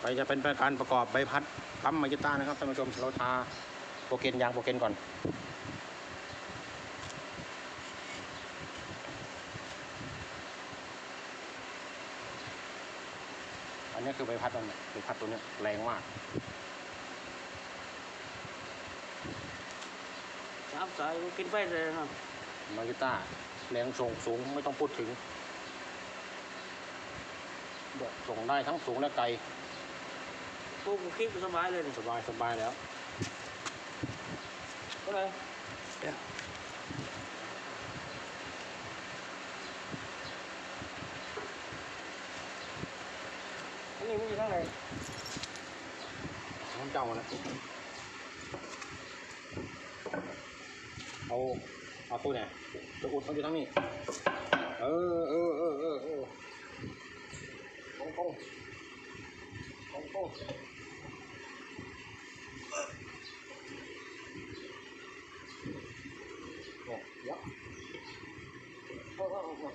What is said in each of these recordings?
ไปจะเป็นการประกอบใบพัดปั๊มมาจิต้านะครับท่านผู้ชมเราทาโปรเกนยางโปรเกนก่อนอันนี้คือใบพัดมันเนี่ยใบพัดตัวเนี้ยแรงมากสามสายก็กินไปเลยครับมาจิต้าแรงส่งสูงไม่ต้องพูดถึงแบบส่งได้ทั้งสูงและไกล พวกผมคิดสบายเลยนี่สบายสบายแล้วก็เลยอันนี้มันอยู่ทางไหนน้ำเจ้านะเอาเอาตู้เนี่ยจะอุดมันอยู่ทั้งนี้เออเออเออเออเออตรงตรงตรงตรงโอ้เยอะเออเออเออ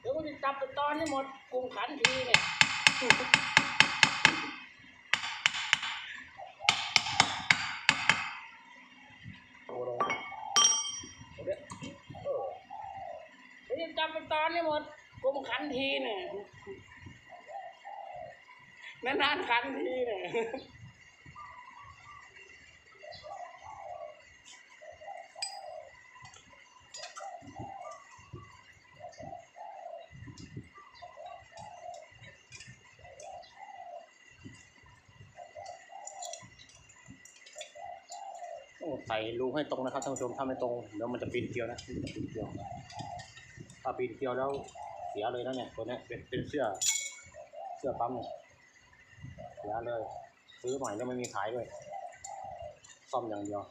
เดี๋ยวกู จับไปตอนนี้หมดกลุ่มขันทีเนี่ยโอ้ลงเดี๋ยวเออเดี๋ยวจะจับไปตอนนี้หมดกลุ่มขันทีเนี่ยนานๆขันทีเนี่ย ใส่รูให้ตรงนะครับท่านผู้ชมถ้าไม่ตรงเดี๋ยวมันจะปีนเกลียวนะมันจะปีนเกลียวถ้าปีนเกลียวแล้วเสียเลยนะเนี่ยตัวนี้เป็นเป็นเสื้อเสื้อปั๊มเนี่ยเสียเลย ซื้อใหม่แล้วไม่มีขายด้วยซ่อมอย่างเดียว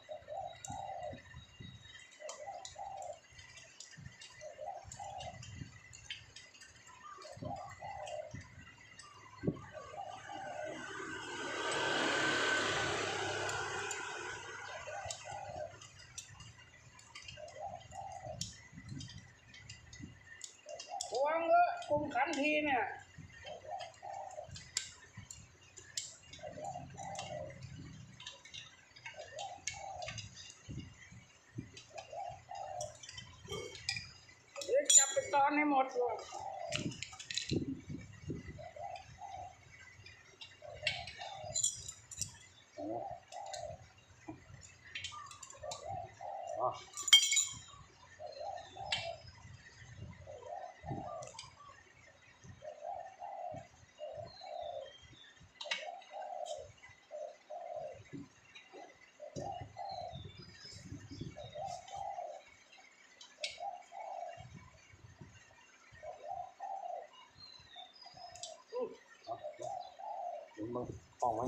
ระ คุมขันทีเนี่ยเดี๋ยวจับไปตอนให้หมดเลย มึงป้องไว้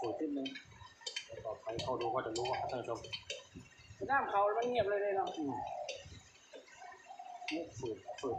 สูตรนิดนึงเดี๋ยวต่อไปเขาดูก็จะรู้ว่าท่านผู้ชมน้ำเขามันเงียบเลยเลยเนาะนี่ฝืดฝืด